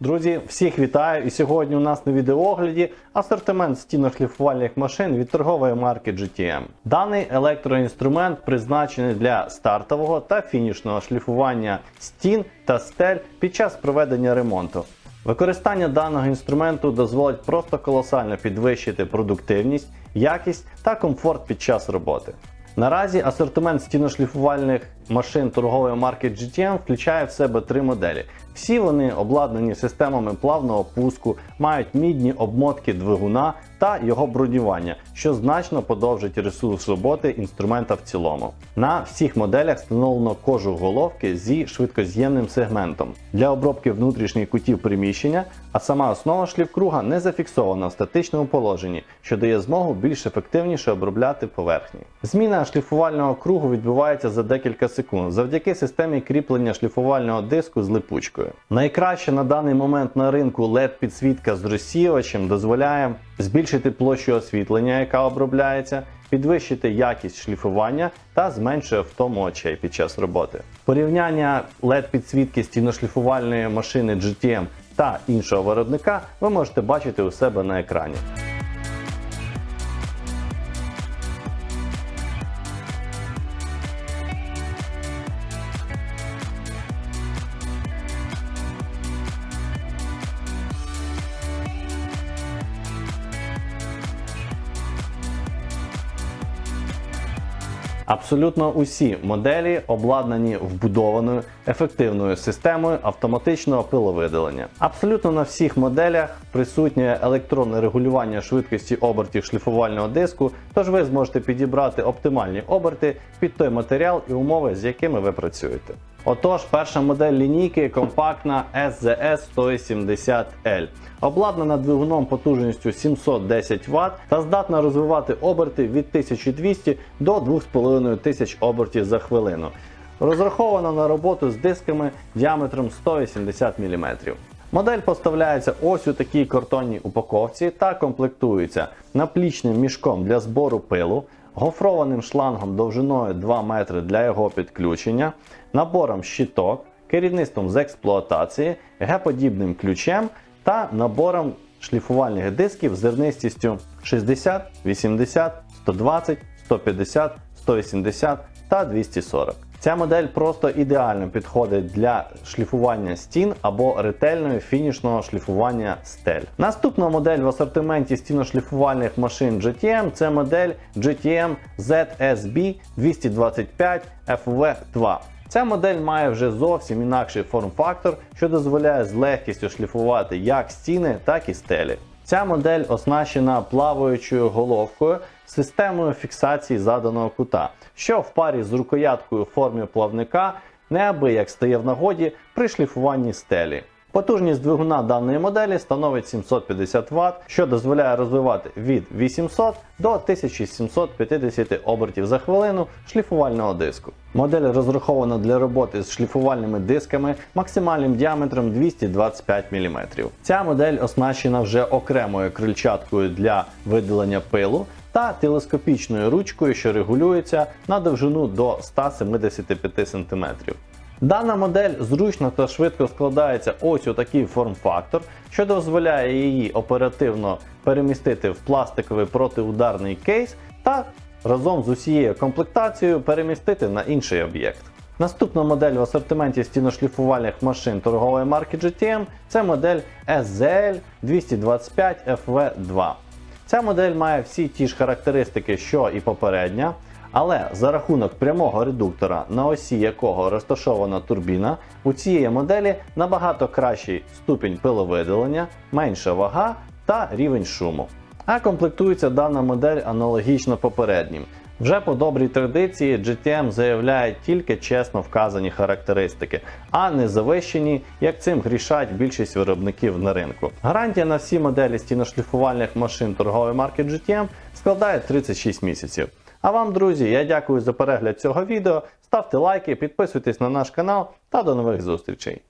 Друзі, всіх вітаю! І сьогодні у нас на відеоогляді асортимент стіношліфувальних машин від торгової марки GTM. Даний електроінструмент призначений для стартового та фінішного шліфування стін та стель під час проведення ремонту. Використання даного інструменту дозволить просто колосально підвищити продуктивність, якість та комфорт під час роботи. Наразі асортимент стіношліфувальних машин торгової марки GTM включає в себе три моделі. Всі вони обладнані системами плавного пуску, мають мідні обмотки двигуна та його бронювання, що значно подовжить ресурс роботи інструмента в цілому. На всіх моделях встановлено кожух головки зі швидкоз'ємним сегментом для обробки внутрішніх кутів приміщення, а сама основа шліфкруга не зафіксована в статичному положенні, що дає змогу більш ефективніше обробляти поверхні. Зміна шліфувального кругу відбувається за декілька секунд завдяки системі кріплення шліфувального диску з липучкою. Найкраще на даний момент на ринку LED підсвітка з розсіювачем дозволяє збільшити площу освітлення, яка обробляється, підвищити якість шліфування та зменшує втому очей під час роботи. Порівняння LED підсвітки стіношліфувальної машини GTM та іншого виробника ви можете бачити у себе на екрані. Абсолютно усі моделі обладнані вбудованою ефективною системою автоматичного пиловидалення. Абсолютно на всіх моделях присутнє електронне регулювання швидкості обертів шліфувального диску, тож ви зможете підібрати оптимальні оберти під той матеріал і умови, з якими ви працюєте. Отож, перша модель лінійки компактна SZS 170L. Обладнана двигуном потужністю 710 Вт та здатна розвивати оберти від 1200 до 2500 обертів за хвилину. Розрахована на роботу з дисками діаметром 180 мм. Модель поставляється ось у такій картонній упаковці та комплектується наплічним мішком для збору пилу, гофрованим шлангом довжиною 2 метри для його підключення, набором щиток, керівництвом з експлуатації, Г-подібним ключем та набором шліфувальних дисків з зернистістю 60, 80, 120, 150, 180 та 240. Ця модель просто ідеально підходить для шліфування стін або ретельного фінішного шліфування стель. Наступна модель в асортименті стіношліфувальних машин GTM це модель GTM ZSB 225 FV2. Ця модель має вже зовсім інакший форм-фактор, що дозволяє з легкістю шліфувати як стіни, так і стелі. Ця модель оснащена плаваючою головкою системою фіксації заданого кута, що в парі з рукояткою в формі плавника неабияк стає в нагоді при шліфуванні стелі. Потужність двигуна даної моделі становить 750 Вт, що дозволяє розвивати від 800 до 1750 обертів за хвилину шліфувального диску. Модель розрахована для роботи з шліфувальними дисками максимальним діаметром 225 мм. Ця модель оснащена вже окремою крильчаткою для видалення пилу та телескопічною ручкою, що регулюється на довжину до 175 см. Дана модель зручно та швидко складається ось у такий форм-фактор, що дозволяє її оперативно перемістити в пластиковий протиударний кейс та разом з усією комплектацією перемістити на інший об'єкт. Наступна модель в асортименті стіношліфувальних машин торгової марки GTM це модель SZL 225 FV2. Ця модель має всі ті ж характеристики, що і попередня. Але за рахунок прямого редуктора, на осі якого розташована турбіна, у цієї моделі набагато кращий ступінь пиловидалення, менша вага та рівень шуму. А комплектується дана модель аналогічно попереднім. Вже по добрій традиції GTM заявляє тільки чесно вказані характеристики, а не завищені, як цим грішать більшість виробників на ринку. Гарантія на всі моделі стіношліфувальних машин торгової марки GTM складає 36 місяців. А вам, друзі, я дякую за перегляд цього відео. Ставте лайки, підписуйтесь на наш канал та до нових зустрічей.